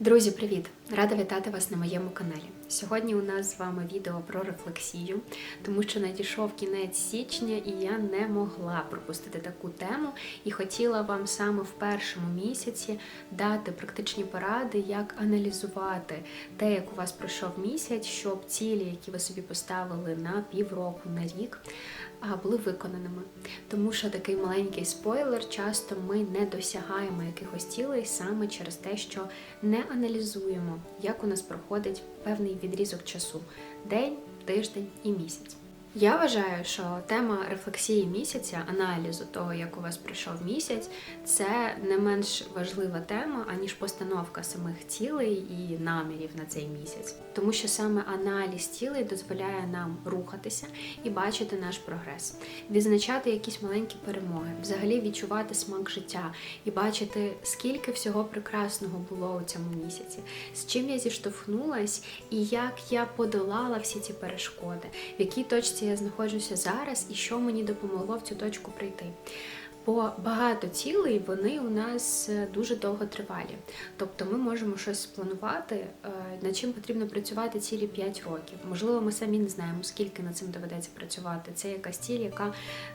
Друзі, привіт! Рада вітати вас на моєму каналі. Сьогодні у нас з вами відео про рефлексію, тому що надійшов кінець січня, і я не могла пропустити таку тему і хотіла вам саме в першому місяці дати практичні поради, як аналізувати те, як у вас пройшов місяць, щоб цілі, які ви собі поставили на півроку, на рік, були виконаними. Тому що такий маленький спойлер, часто ми не досягаємо якихось цілей саме через те, що не аналізуємо, як у нас проходить певний відрізок часу день, тиждень і місяць. Я вважаю, що тема рефлексії місяця, аналізу того, як у вас пройшов місяць, це не менш важлива тема, аніж постановка самих цілей і намірів на цей місяць. Тому що саме аналіз цілей дозволяє нам рухатися і бачити наш прогрес, відзначати якісь маленькі перемоги, взагалі відчувати смак життя і бачити, скільки всього прекрасного було у цьому місяці, з чим я зіштовхнулась і як я подолала всі ці перешкоди, в якій точці я знаходжуся зараз і що мені допомогло в цю точку прийти. Бо багато цілей вони у нас е, дуже довготривалі. Тобто ми можемо щось спланувати, е, над чим потрібно працювати цілі 5 років. Можливо, ми самі не знаємо, скільки над цим доведеться працювати. Це якась ціль, яка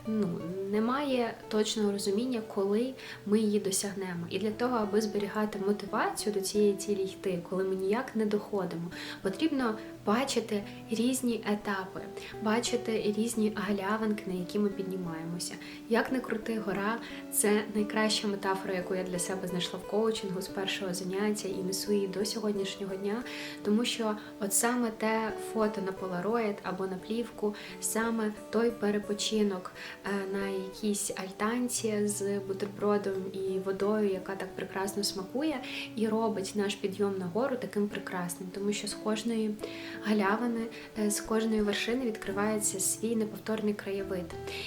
ну не має точного розуміння, коли ми її досягнемо. І для того, аби зберігати мотивацію до цієї цілі йти, коли ми ніяк не доходимо, потрібно бачити різні етапи, бачити різні галявинки, на які ми піднімаємося. Як не крути гора, це найкраща метафора, яку я для себе знайшла в коучингу з першого заняття і несу її до сьогоднішнього дня, тому що от саме те фото на полароїд або на плівку, саме той перепочинок е, на якійсь альтанці з бутербродом і водою, яка так прекрасно смакує, і робить наш підйом на гору таким прекрасним, тому що з кожної галявини, е, з кожної вершини відкривається свій неповторний краєвид.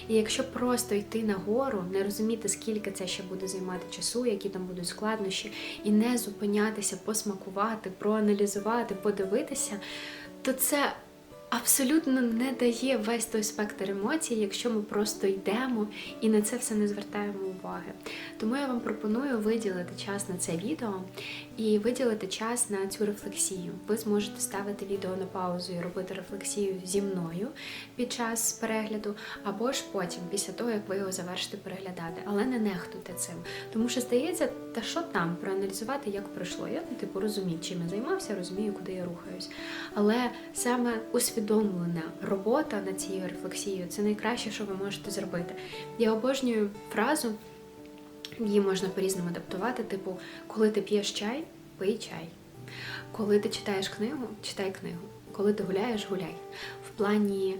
І якщо просто йти на гору, не розуміти, скільки це ще буде займати часу, які там будуть складнощі, і не зупинятися, посмакувати, проаналізувати, подивитися, то це. Абсолютно не дає весь той спектр емоцій, якщо ми просто йдемо і на це все не звертаємо уваги. Тому я вам пропоную виділити час на це відео і виділити час на цю рефлексію. Ви зможете ставити відео на паузу і робити рефлексію зі мною під час перегляду, або ж потім, після того, як ви його завершите переглядати. Але не нехтуйте цим. Тому що здається, та що там проаналізувати, як пройшло. Я ну, типу розумію, чим я займався, розумію, куди я рухаюсь. Але саме усвідомлена робота над цією рефлексією це найкраще, що ви можете зробити. Я обожнюю фразу. Її можна по-різному адаптувати, типу, коли ти п'єш чай, пий чай. Коли ти читаєш книгу, читай книгу. Коли ти гуляєш, гуляй. В плані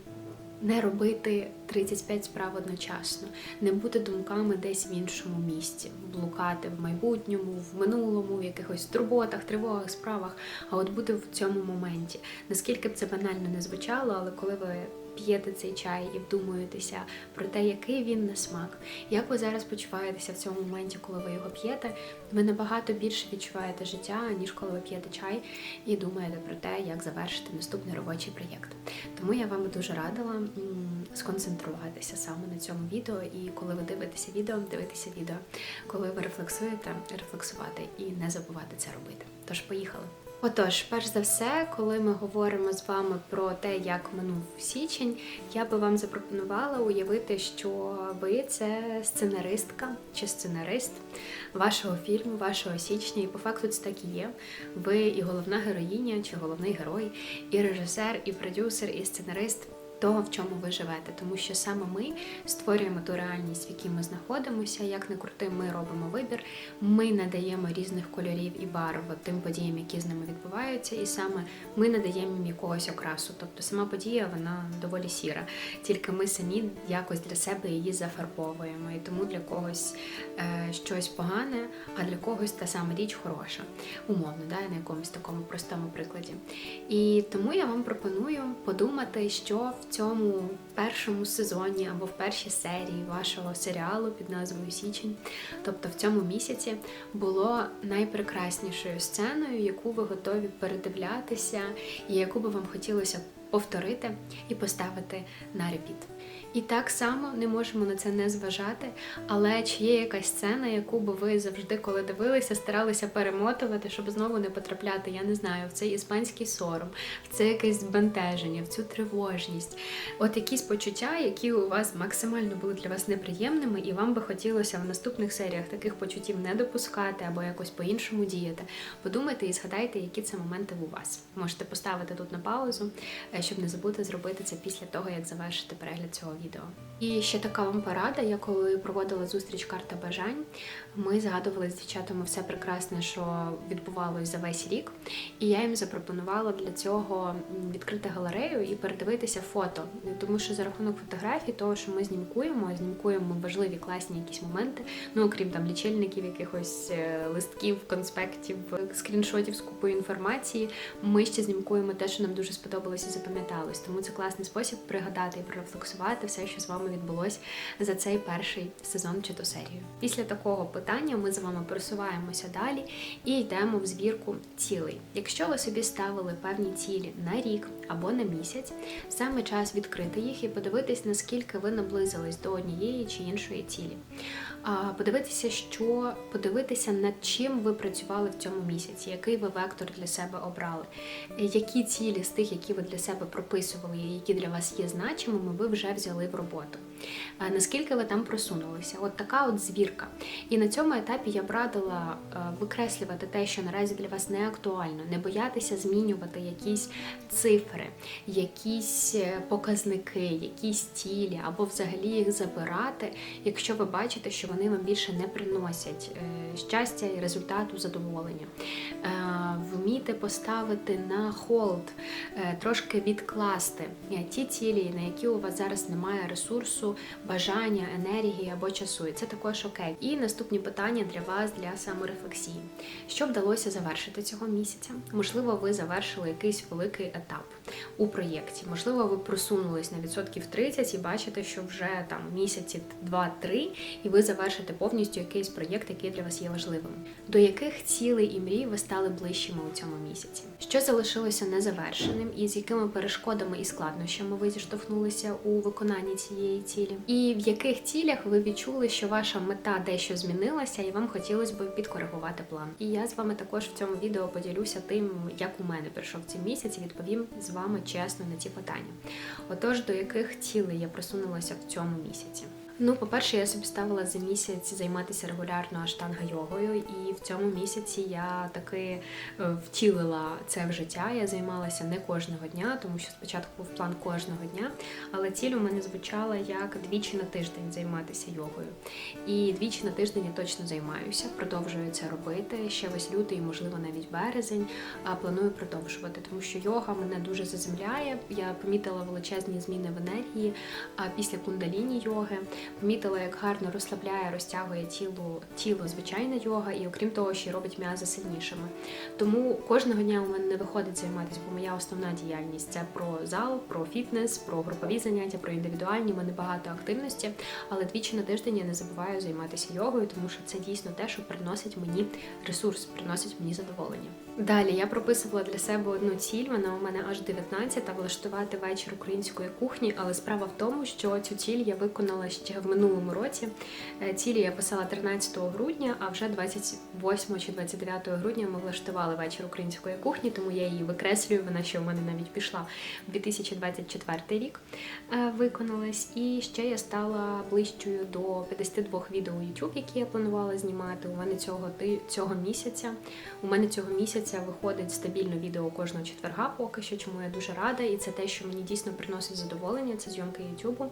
не робити 35 справ одночасно, не бути думками десь в іншому місці, блукати в майбутньому, в минулому, в якихось турботах, тривогах, справах, а от бути в цьому моменті. Наскільки б це банально не звучало, але коли ви п'єте цей чай і вдумуєтеся про те, який він на смак, як ви зараз почуваєтеся в цьому моменті, коли ви його п'єте, ви набагато більше відчуваєте життя, ніж коли ви п'єте чай і думаєте про те, як завершити наступний робочий проєкт. Тому я вам дуже радила сконцентруватися саме на цьому відео. І коли ви дивитеся відео, дивитися відео. Коли ви рефлексуєте, рефлексувати і не забувати це робити. Тож поїхали. Отож, перш за все, коли ми говоримо з вами про те, як минув січень, я би вам запропонувала уявити, що ви це сценаристка чи сценарист вашого фільму, вашого січня, і по факту це так і є. Ви і головна героїня, чи головний герой, і режисер, і продюсер, і сценарист того, в чому ви живете, тому що саме ми створюємо ту реальність, в якій ми знаходимося. Як не крути, ми робимо вибір, ми надаємо різних кольорів і барв тим подіям, які з ними відбуваються, і саме ми надаємо їм якогось окрасу. Тобто сама подія вона доволі сіра, тільки ми самі якось для себе її зафарбовуємо. І тому для когось е, щось погане, а для когось та сама річ хороша, умовно, да, на якомусь такому простому прикладі. І тому я вам пропоную подумати, що в цьому першому сезоні або в першій серії вашого серіалу під назвою Січень, тобто в цьому місяці, було найпрекраснішою сценою, яку ви готові передивлятися, і яку би вам хотілося повторити і поставити на репіт. І так само не можемо на це не зважати. Але чи є якась сцена, яку би ви завжди, коли дивилися, старалися перемотувати, щоб знову не потрапляти, я не знаю, в цей іспанський сором, в це якесь збентеження, в цю тривожність, от якісь почуття, які у вас максимально були для вас неприємними, і вам би хотілося в наступних серіях таких почуттів не допускати або якось по-іншому діяти. Подумайте і згадайте, які це моменти у вас. Можете поставити тут на паузу, е, щоб не забути зробити це після того, як завершите перегляд цього відео. І ще така вам порада. Я коли проводила зустріч карта бажань, ми згадували з дівчатами все прекрасне, що відбувалось за весь рік. І я їм запропонувала для цього відкрити галерею і передивитися фото. Тому що за рахунок фотографій, того, що ми знімкуємо, знімкуємо важливі класні якісь моменти, ну окрім там лічильників, якихось е, листків, конспектів, скріншотів з купою інформації. Ми ще знімкуємо те, що нам дуже сподобалось і запам'яталось. Тому це класний спосіб пригадати і прорефлексувати все, що з вами відбулось за цей перший сезон чи то серію. Після такого питання ми з вами просуваємося далі і йдемо в збірку цілей. Якщо ви собі ставили певні цілі на рік або на місяць, саме час відкрити їх і подивитись, наскільки ви наблизились до однієї чи іншої цілі. Подивитися, що подивитися, над чим ви працювали в цьому місяці, який ви вектор для себе обрали, які цілі з тих, які ви для себе прописували, які для вас є значимими, ви вже взяли в роботу. Наскільки ви там просунулися? От така от звірка. І на цьому етапі я б радила викреслювати те, що наразі для вас не актуально, не боятися змінювати якісь цифри, якісь е, показники, якісь цілі, або взагалі їх забирати, якщо ви бачите, що вони вам більше не приносять е, щастя і результату задоволення. Е, Вміти поставити на холд, трошки відкласти ті цілі, на які у вас зараз немає ресурсу, бажання, енергії або часу. І це також окей. І наступні питання для вас для саморефлексії. Що вдалося завершити цього місяця? Можливо, ви завершили якийсь великий етап у проєкті. Можливо, ви просунулись на відсотків 30 і бачите, що вже там місяці 2-3, і ви завершите повністю якийсь проєкт, який для вас є важливим. До яких цілей і мрій ви стали ближчими у цьому місяці? Що залишилося незавершеним, і з якими перешкодами і складнощами ви зіштовхнулися у виконанні цієї цілі? І в яких цілях ви відчули, що ваша мета дещо змінилася, і вам хотілося б підкоригувати план? І я з вами також в цьому відео поділюся тим, як у мене пройшов цей місяць, і відповім з вами чесно на ці питання. Отож, до яких цілей я просунулася в цьому місяці? Ну, по-перше, я собі ставила за місяць займатися регулярно аштанга йогою, і в цьому місяці я таки е, втілила це в життя. Я займалася не кожного дня, тому що спочатку був план кожного дня, але ціль у мене звучала як двічі на тиждень займатися йогою. І двічі на тиждень я точно займаюся, продовжую це робити. Ще весь лютий, можливо, навіть березень. А планую продовжувати, тому що йога мене дуже заземляє. Я помітила величезні зміни в енергії. Після кундаліні йоги помітила, як гарно розслабляє, розтягує тіло, тіло звичайна йога, і окрім того, ще робить м'язи сильнішими. Тому кожного дня у мене не виходить займатися, бо моя основна діяльність це про зал, про фітнес, про групові заняття, про індивідуальні. У мене багато активності, але двічі на тиждень я не забуваю займатися йогою, тому що це дійсно те, що приносить мені ресурс, приносить мені задоволення. Далі я прописувала для себе одну ціль. Вона у мене аж 19 – влаштувати вечір української кухні. Але справа в тому, що цю ціль я виконала ще в минулому році. Е, Цілі я писала 13 грудня, а вже 28 чи 29 грудня ми влаштували вечір української кухні, тому я її викреслюю. Вона ще у мене навіть пішла в 2024 рік. е, Виконалась. І ще я стала ближчою до 52 відео у YouTube, які я планувала знімати. У мене цього цього місяця. У мене цього місяця виходить стабільно відео кожного четверга, поки що, чому я дуже рада, і це те, що мені дійсно приносить задоволення, це зйомки Ютубу.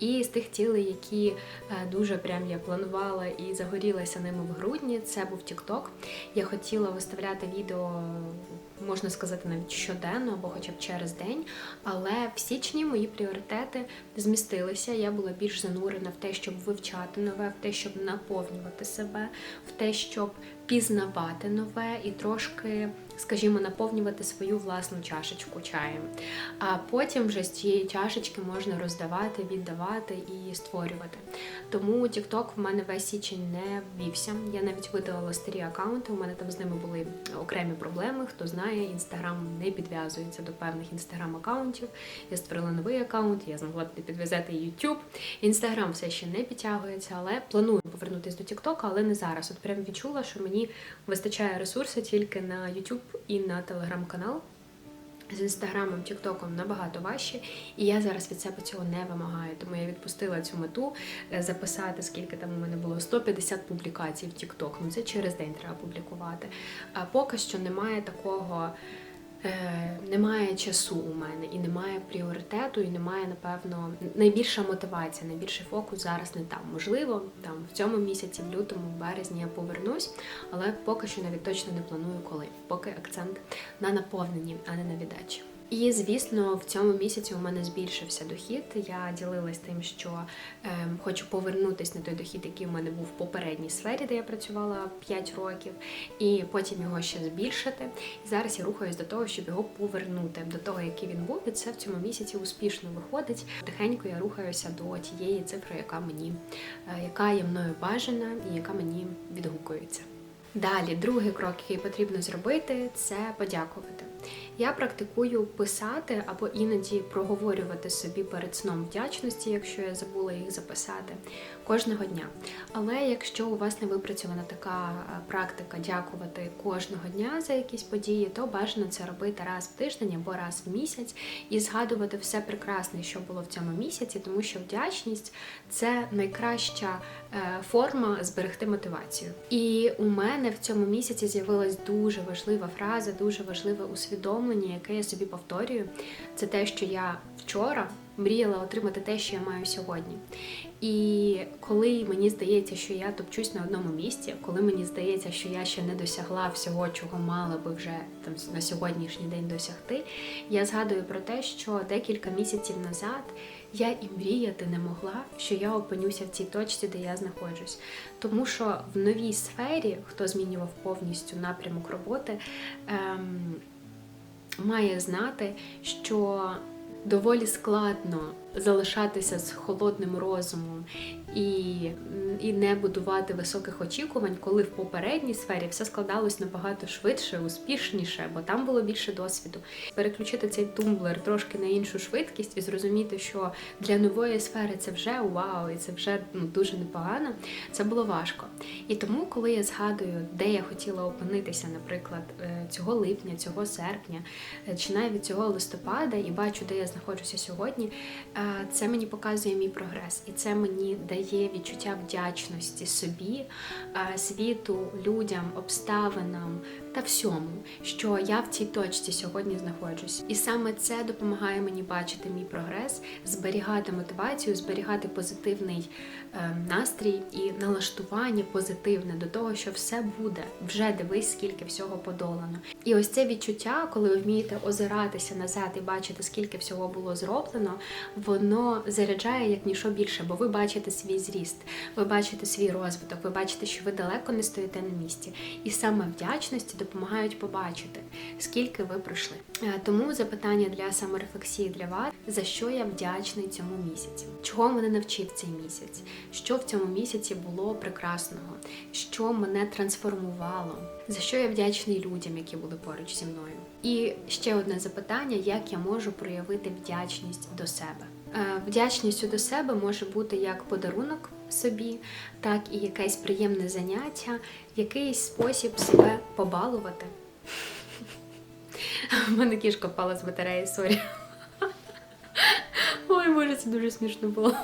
І з тих цілей, які е, дуже прям я планувала і загорілася ними в грудні, це був TikTok. Я хотіла виставляти відео, можна сказати, навіть щоденно або хоча б через день. Але в січні мої пріоритети змістилися. Я була більш занурена в те, щоб вивчати нове, в те, щоб наповнювати себе, в те, щоб пізнавати нове і трошки, скажімо, наповнювати свою власну чашечку чаєм. А потім вже з цієї чашечки можна роздавати, віддавати і створювати. Тому TikTok в мене весь січень не ввівся. Я навіть видалила старі аккаунти. У мене там з ними були окремі проблеми. Хто знає, інстаграм не підв'язується до певних інстаграм-аккаунтів. Я створила новий аккаунт, я змогла підв'язати YouTube. Інстаграм все ще не підтягується, але планую повернутися до TikTok, але не зараз. От прям відчула, що мені вистачає ресурсу тільки на YouTube і на телеграм-канал. З інстаграмом, тіктоком набагато важче, і я зараз від себе цього не вимагаю. Тому я відпустила цю мету е, записати, скільки там у мене було 150 публікацій в Тікток. Ну це через день треба публікувати. А поки що немає такого. Е, немає часу у мене і немає пріоритету, і немає, напевно, найбільша мотивація, найбільший фокус зараз не там. Можливо, там в цьому місяці, в лютому, в березні я повернусь, але поки що навіть точно не планую коли. Поки акцент на наповненні, а не на віддачі. І звісно, в цьому місяці у мене збільшився дохід. Я ділилась тим, що е, хочу повернутися на той дохід, який у мене був в попередній сфері, де я працювала 5 років, і потім його ще збільшити. І зараз я рухаюсь до того, щоб його повернути до того, який він був. І це в цьому місяці успішно виходить. Тихенько я рухаюся до тієї цифри, яка мені е, яка є мною бажана і яка мені відгукується. Далі, другий крок, який потрібно зробити, це подякувати. Я практикую писати або іноді проговорювати собі перед сном вдячності, якщо я забула їх записати кожного дня. Але якщо у вас не випрацьована така е, практика дякувати кожного дня за якісь події, то бажано це робити раз в тиждень або раз в місяць і згадувати все прекрасне, що було в цьому місяці, тому що вдячність це найкраща е, форма зберегти мотивацію. І у мене в цьому місяці з'явилась дуже важлива фраза, дуже важливе усвідомлення, яке я собі повторюю. Це те, що я вчора мріяла отримати те, що я маю сьогодні. І коли мені здається, що я топчусь на одному місці, коли мені здається, що я ще не досягла всього, чого мала би вже там на сьогоднішній день досягти, я згадую про те, що декілька місяців назад я і мріяти не могла, що я опинюся в цій точці, де я знаходжусь. Тому що в новій сфері, хто змінював повністю напрямок роботи, ем, має знати, що доволі складно залишатися з холодним розумом і і не будувати високих очікувань, коли в попередній сфері все складалось набагато швидше, успішніше, бо там було більше досвіду. Переключити цей тумблер трошки на іншу швидкість і зрозуміти, що для нової сфери це вже вау, і це вже ну, дуже непогано. Це було важко. І тому, коли я згадую, де я хотіла опинитися, наприклад, е, цього липня, цього серпня, е, чи навіть цього листопада, і бачу, де я знаходжуся сьогодні, е, це мені показує мій прогрес, і це мені дає відчуття вдячності собі, світу, людям, обставинам та всьому, що я в цій точці сьогодні знаходжусь. І саме це допомагає мені бачити мій прогрес, зберігати мотивацію, зберігати позитивний е, настрій і налаштування позитивне до того, що все буде. Вже дивись, скільки всього подолано. І ось це відчуття, коли ви вмієте озиратися назад і бачити, скільки всього було зроблено, воно заряджає як ніщо більше, бо ви бачите свій зріст, ви бачите свій розвиток, ви бачите, що ви далеко не стоїте на місці. І саме вдячності допомагають побачити, скільки ви пройшли. Е, тому запитання для саморефлексії для вас: за що я вдячний цьому місяці? Чого мене навчив цей місяць? Що в цьому місяці було прекрасного? Що мене трансформувало? За що я вдячний людям, які були поруч зі мною? І ще одне запитання: як я можу проявити вдячність до себе? Е, вдячністю до себе може бути як подарунок собі, так і якесь приємне заняття, якийсь спосіб себе побалувати. У мене кішка впала з батареї, сорі. Ой, боже, це дуже смішно було.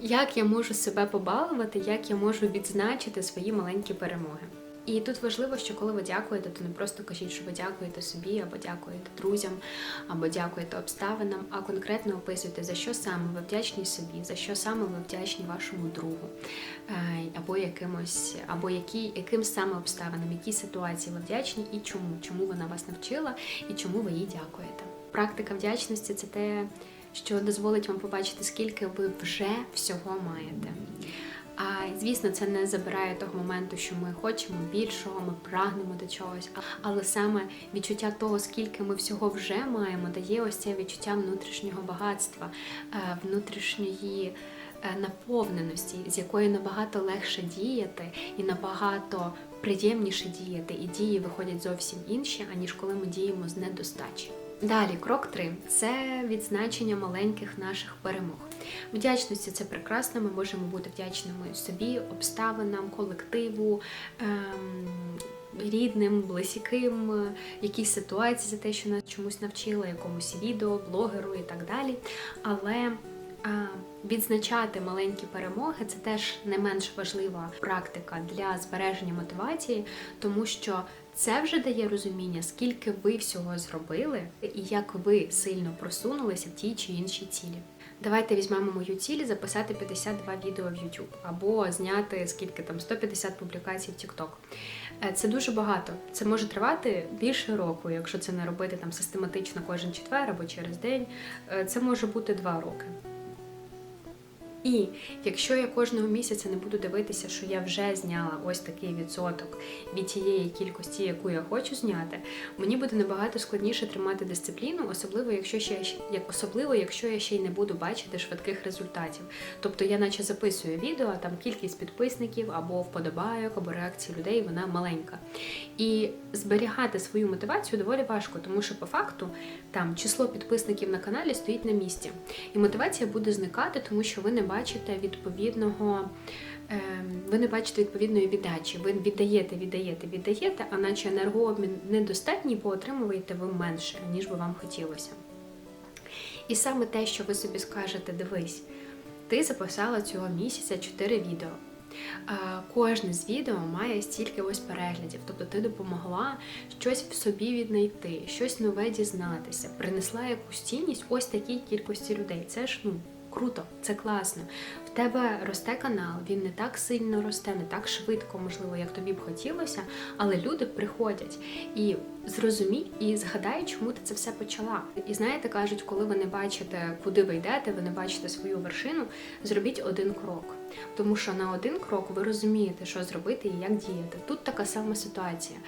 Як я можу себе побалувати, як я можу відзначити свої маленькі перемоги? І тут важливо, що коли ви дякуєте, то не просто кажіть, що ви дякуєте собі, або дякуєте друзям, або дякуєте обставинам, а конкретно описуйте, за що саме ви вдячні собі, за що саме ви вдячні вашому другу, е, або якимось, або які, яким саме обставинам, які ситуації ви вдячні і чому, чому вона вас навчила і чому ви їй дякуєте. Практика вдячності це те, що дозволить вам побачити, скільки ви вже всього маєте. А звісно, це не забирає того моменту, що ми хочемо більшого, ми прагнемо до чогось. Але саме відчуття того, скільки ми всього вже маємо, дає ось це відчуття внутрішнього багатства, е, внутрішньої е, наповненості, з якою набагато легше діяти і набагато приємніше діяти, і дії виходять зовсім інші, аніж коли ми діємо з недостачі. Далі, крок 3 це відзначення маленьких наших перемог. Вдячності це прекрасно. Ми можемо бути вдячними собі, обставинам, колективу. Ем... Рідним, близьким, якісь ситуації за те, що нас чомусь навчили, якомусь відео, блогеру і так далі. Але відзначати маленькі перемоги це теж не менш важлива практика для збереження мотивації, тому що це вже дає розуміння, скільки ви всього зробили і як ви сильно просунулися в тій чи іншій цілі. Давайте візьмемо мою ціль записати 52 відео в YouTube або зняти скільки там 150 публікацій в TikTok. Е, Це дуже багато. Це може тривати більше року, якщо це не робити там систематично кожен четвер або через день. Е, Це може бути два роки. І якщо я кожного місяця не буду дивитися, що я вже зняла ось такий відсоток від тієї кількості, яку я хочу зняти, мені буде набагато складніше тримати дисципліну, особливо якщо ще як особливо, якщо я ще й не буду бачити швидких результатів. Тобто я наче записую відео, а там кількість підписників або вподобайок, або реакції людей, вона маленька. І зберігати свою мотивацію доволі важко, тому що по факту там число підписників на каналі стоїть на місці. І мотивація буде зникати, тому що ви не бачите відповідного. ем, Ви не бачите відповідної віддачі. Ви віддаєте, віддаєте, віддаєте, а наче енергообмін недостатній, бо отримуєте ви менше, ніж би вам хотілося. І саме те, що ви собі скажете, дивись, ти записала цього місяця 4 відео. Кожне з відео має стільки ось переглядів, тобто ти допомогла щось в собі віднайти, щось нове дізнатися, принесла якусь цінність ось такій кількості людей. Це ж ну круто, це класно. В тебе росте канал, він не так сильно росте, не так швидко, можливо, як тобі б хотілося, але люди приходять і зрозумій і згадай, чому ти це все почала. І знаєте, кажуть, коли ви не бачите, куди ви йдете, ви не бачите свою вершину, зробіть один крок. Тому що на один крок ви розумієте, що зробити і як діяти. Тут така сама ситуація.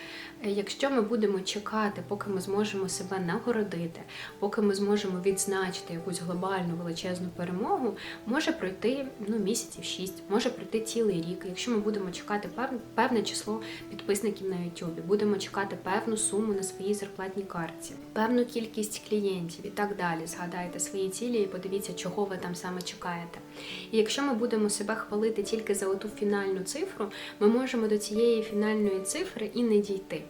Якщо ми будемо чекати, поки ми зможемо себе нагородити, поки ми зможемо відзначити якусь глобальну величезну перемогу, може пройти ну, місяців шість, може пройти цілий рік. Якщо ми будемо чекати пев- певне число підписників на YouTube, будемо чекати певну суму на своїй зарплатній картці, певну кількість клієнтів і так далі. Згадайте свої цілі і подивіться, чого ви там саме чекаєте. І якщо ми будемо себе хвалити тільки за оту фінальну цифру, ми можемо до цієї фінальної цифри і не дійти.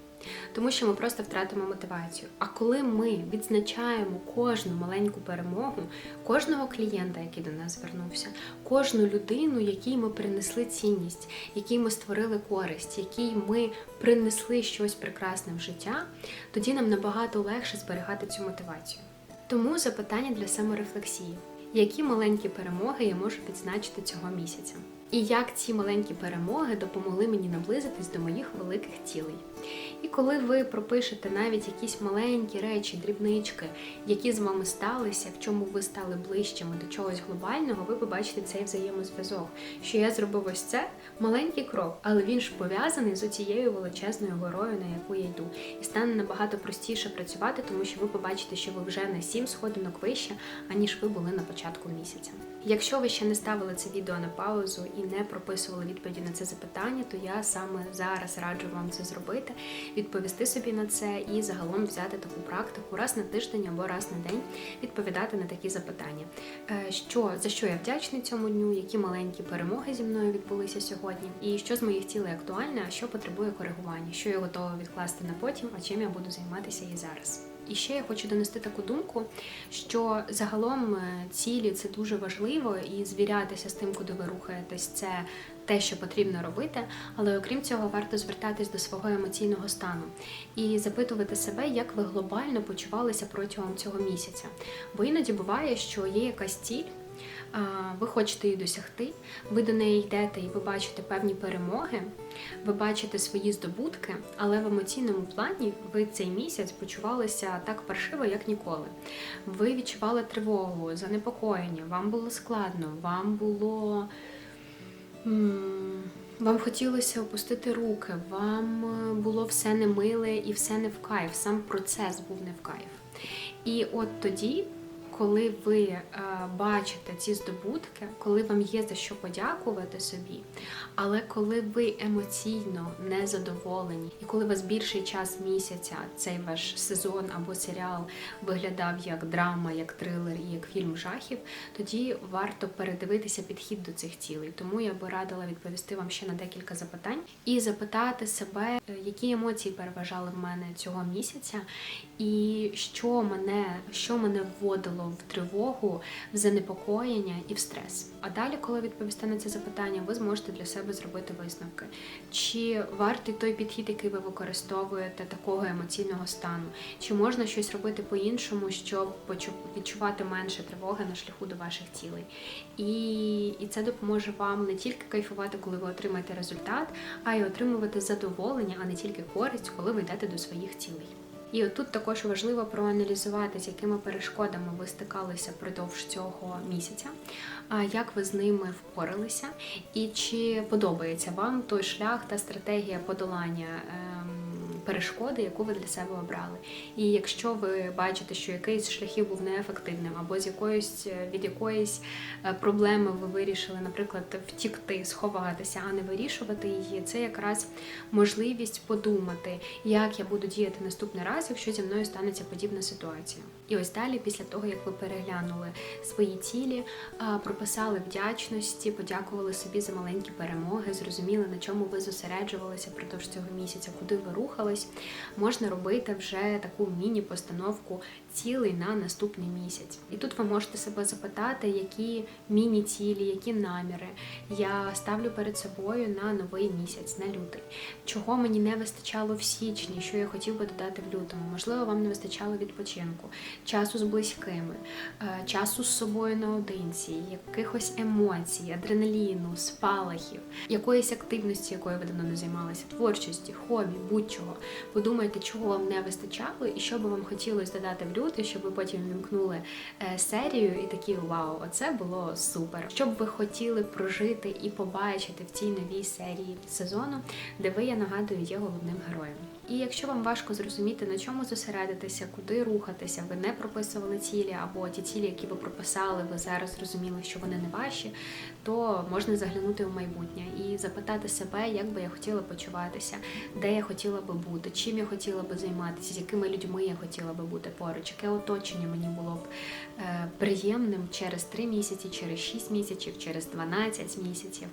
Тому що ми просто втратимо мотивацію. А коли ми відзначаємо кожну маленьку перемогу, кожного клієнта, який до нас звернувся, кожну людину, якій ми принесли цінність, якій ми створили користь, якій ми принесли щось прекрасне в життя, тоді нам набагато легше зберігати цю мотивацію. Тому запитання для саморефлексії: які маленькі перемоги я можу відзначити цього місяця? І як ці маленькі перемоги допомогли мені наблизитись до моїх великих цілей? І коли ви пропишете навіть якісь маленькі речі, дрібнички, які з вами сталися, в чому ви стали ближчими до чогось глобального, ви побачите цей взаємозв'язок. Що я зробив ось це маленький крок, але він ж пов'язаний з цією величезною горою, на яку я йду. І стане набагато простіше працювати, тому що ви побачите, що ви вже на сім сходинок вище, аніж ви були на початку місяця. Якщо ви ще не ставили це відео на паузу і не прописували відповіді на це запитання, то я саме зараз раджу вам це зробити, відповісти собі на це і загалом взяти таку практику раз на тиждень або раз на день відповідати на такі запитання. Е, Що за що я вдячний цьому дню, які маленькі перемоги зі мною відбулися сьогодні, і що з моїх цілей актуальне, а що потребує коригування, що я готова відкласти на потім, а чим я буду займатися і зараз. І ще я хочу донести таку думку, що загалом е, цілі це дуже важливо, і звірятися з тим, куди ви рухаєтесь, це те, що потрібно робити. Але окрім цього, варто звертатись до свого емоційного стану і запитувати себе, як ви глобально почувалися протягом цього місяця. Бо іноді буває, що є якась ціль. Ви хочете її досягти, ви до неї йдете і ви бачите певні перемоги, ви бачите свої здобутки, але в емоційному плані ви цей місяць почувалися так паршиво, як ніколи. Ви відчували тривогу, занепокоєння, вам було складно, вам було Вам хотілося опустити руки, вам було все немиле і все не в кайф, сам процес був не в кайф. І от тоді, коли ви е, бачите ці здобутки, коли вам є за що подякувати собі, але коли ви емоційно не задоволені, і коли у вас більший час місяця цей ваш сезон або серіал виглядав як драма, як трилер і як фільм жахів, тоді варто передивитися підхід до цих цілей. Тому я би радила відповісти вам ще на декілька запитань і запитати себе, е, які емоції переважали в мене цього місяця, і що мене, що мене вводило в тривогу, в занепокоєння і в стрес. А далі, коли відповісте на це запитання, ви зможете для себе зробити висновки. Чи вартий той підхід, який ви використовуєте такого емоційного стану? Чи можна щось робити по-іншому, щоб відчувати менше тривоги на шляху до ваших цілей? І, і це допоможе вам не тільки кайфувати, коли ви отримаєте результат, а й отримувати задоволення, а не тільки користь, коли ви йдете до своїх цілей. І отут також важливо проаналізувати, з якими перешкодами ви стикалися впродовж цього місяця, як ви з ними впоралися, і чи подобається вам той шлях та стратегія подолання ем, перешкоди, яку ви для себе обрали. І якщо ви бачите, що якийсь з шляхів був неефективним, або з якоїсь від якоїсь е, проблеми ви вирішили, наприклад, втікти, сховатися, а не вирішувати її, це якраз можливість подумати, як я буду діяти наступний раз, якщо зі мною станеться подібна ситуація. І ось далі, після того як ви переглянули свої цілі, прописали вдячності, подякували собі за маленькі перемоги, зрозуміли, на чому ви зосереджувалися продовж цього місяця, куди ви рухались, можна робити вже таку міні-постановку цілей на наступний місяць. І тут ви можете себе запитати, які міні-цілі, які наміри я ставлю перед собою на новий місяць, на лютий. Чого мені не вистачало в січні, що я хотів би додати в лютому. Можливо, вам не вистачало відпочинку, часу з близькими, е, часу з собою наодинці, якихось емоцій, адреналіну, спалахів, якоїсь активності, якою ви давно не займалися, творчості, хобі, будь-чого. Подумайте, чого вам не вистачало, і що би вам хотілося додати в лютий, щоб ви потім вімкнули е, серію і такі вау, оце було супер. Що б ви хотіли прожити і побачити в цій новій серії сезону, де ви, я нагадую, є головним героєм. І якщо вам важко зрозуміти, на чому зосередитися, куди рухатися, ви не прописували цілі, або ті цілі, які ви прописали, ви зараз зрозуміли, що вони не ваші, то можна заглянути в майбутнє і запитати себе, як би я хотіла почуватися, де я хотіла би бути, чим я хотіла би займатися, з якими людьми я хотіла би бути поруч, яке оточення мені було б е, приємним через 3 місяці, через 6 місяців, через 12 місяців.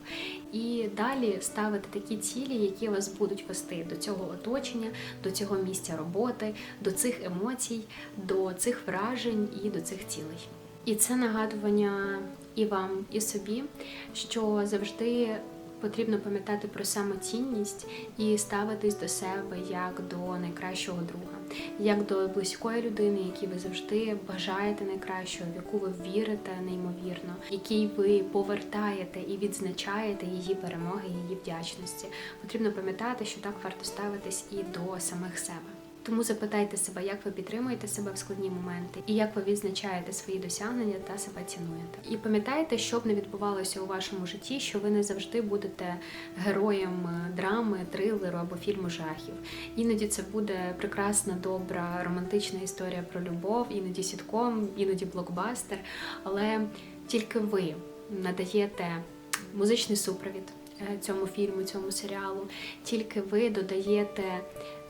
І далі ставити такі цілі, які вас будуть вести до цього оточення, до цього місця роботи, до цих емоцій, до цих вражень і до цих цілей. І це нагадування і вам, і собі, що завжди потрібно пам'ятати про самоцінність і ставитись до себе як до найкращого друга, як до близької людини, якій ви завжди бажаєте найкращого, в яку ви вірите неймовірно, якій ви повертаєте і відзначаєте її перемоги, її вдячності. Потрібно пам'ятати, що так варто ставитись і до самих себе. Тому запитайте себе, як ви підтримуєте себе в складні моменти, і як ви відзначаєте свої досягнення та себе цінуєте. І пам'ятайте, що б не відбувалося у вашому житті, що ви не завжди будете героєм е, драми, трилеру або фільму жахів. Іноді це буде прекрасна, добра, романтична історія про любов, іноді сітком, іноді блокбастер. Але тільки ви надаєте музичний супровід е, цьому фільму, цьому серіалу, тільки ви додаєте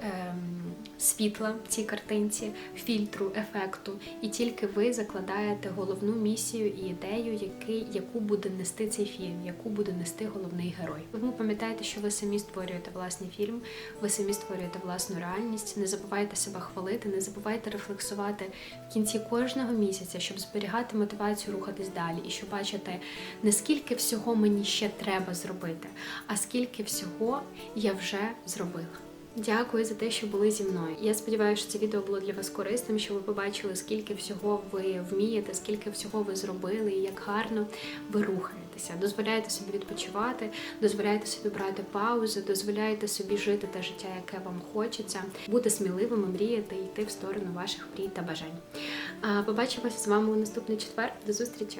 ем, світла цій картинці, фільтру, ефекту, і тільки ви закладаєте головну місію і ідею, який, яку буде нести цей фільм, яку буде нести головний герой. Тому пам'ятайте, що ви самі створюєте власний фільм, ви самі створюєте власну реальність. Не забувайте себе хвалити, не забувайте рефлексувати в кінці кожного місяця, щоб зберігати мотивацію рухатись далі, і щоб бачити, не скільки всього мені ще треба зробити, а скільки всього я вже зробила. Дякую за те, що були зі мною. Я сподіваюся, що це відео було для вас корисним, що ви побачили, скільки всього ви вмієте, скільки всього ви зробили, і як гарно ви рухаєтеся. Дозволяєте собі відпочивати, дозволяєте собі брати паузи, дозволяєте собі жити те життя, яке вам хочеться, бути сміливими, мріяти і йти в сторону ваших мрій та бажань. Побачимося з вами у наступний четвер. До зустрічі!